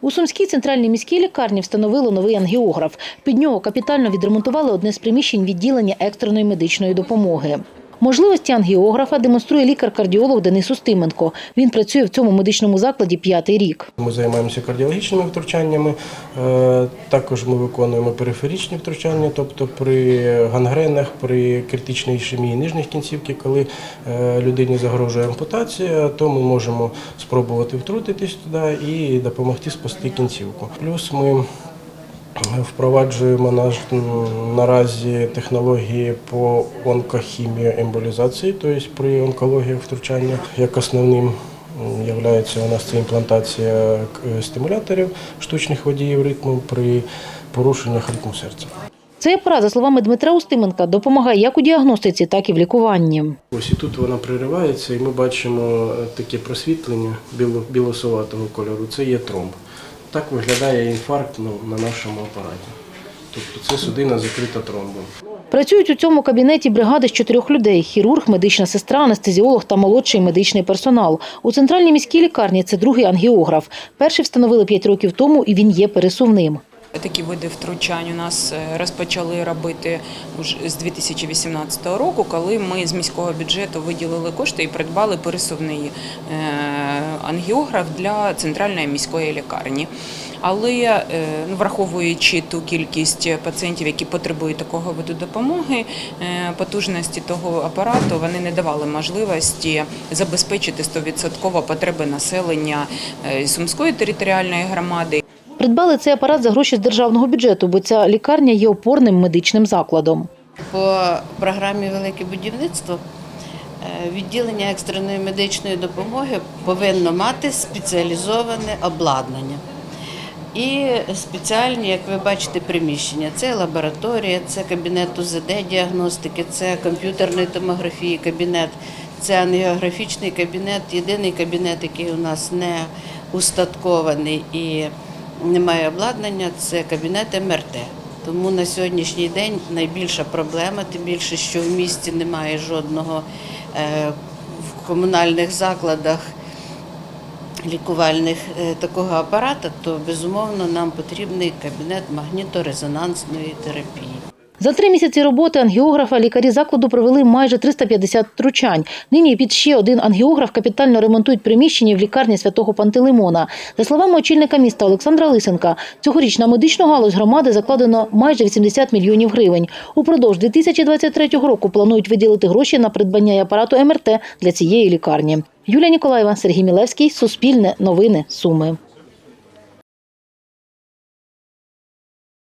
У Сумській центральній міській лікарні встановили новий ангіограф. Під нього капітально відремонтували одне з приміщень відділення екстреної медичної допомоги. Можливості ангіографа демонструє лікар-кардіолог Денис Устименко. Він працює в цьому медичному закладі п'ятий рік. Ми займаємося кардіологічними втручаннями. е, Також ми виконуємо периферичні втручання, тобто при гангренах, при критичній ішемії нижніх кінцівки, коли е, людині загрожує ампутація, то ми можемо спробувати втрутитись туди і допомогти спасти кінцівку. Плюс ми Впроваджуємо наш, наразі технології по онкохімії емболізації, тобто при онкології втручання. Як основним є у нас це імплантація к- стимуляторів штучних водіїв ритму при порушеннях ритму серця. Цей апарат, за словами Дмитра Устименка, допомагає як у діагностиці, так і в лікуванні. Ось і тут вона приривається, і ми бачимо е, таке просвітлення біло- білосоватого кольору. Це є тромб. Так виглядає інфаркт ну, на нашому апараті. Тобто це судина закрита тромбом. Працюють у цьому кабінеті бригади з чотирьох людей: хірург, медична сестра, анестезіолог та молодший медичний персонал. У центральній міській лікарні це другий ангіограф. Перший встановили п'ять років тому, і він є пересувним. Такі види втручань у нас е, розпочали робити з 2018 року, коли ми з міського бюджету виділили кошти і придбали пересувний е, ангіограф для центральної міської лікарні. Але е, ну, враховуючи ту кількість пацієнтів, які потребують такого виду допомоги, потужності того апарату вони не давали можливості забезпечити 100% потреби населення Сумської територіальної громади. Придбали цей апарат за гроші з державного бюджету, бо ця лікарня є опорним медичним закладом. По програмі Велике будівництво е, відділення екстреної медичної допомоги повинно мати спеціалізоване обладнання. І спеціальні, як ви бачите, приміщення. Це лабораторія, це кабінет УЗД-діагностики, це комп'ютерної томографії кабінет, це ангіографічний кабінет, єдиний кабінет, який у нас не устаткований і немає обладнання, це кабінет МРТ. Тому на сьогоднішній день найбільша проблема, тим більше, що в місті немає жодного е, в комунальних закладах лікувальних е, такого апарата, то безумовно нам потрібний кабінет магніторезонансної терапії. За три місяці роботи ангіографа лікарі закладу провели майже 350 втручань. Нині під ще один ангіограф капітально ремонтують приміщення в лікарні святого Пантелеймона. За словами очільника міста Олександра Лисенка, цьогоріч на медичну галузь громади закладено майже 80 мільйонів гривень. Упродовж 2023 року планують виділити гроші на придбання апарату МРТ для цієї лікарні. Юлія Ніколаєва, Сергій Мілевський, Суспільне, Новини, Суми.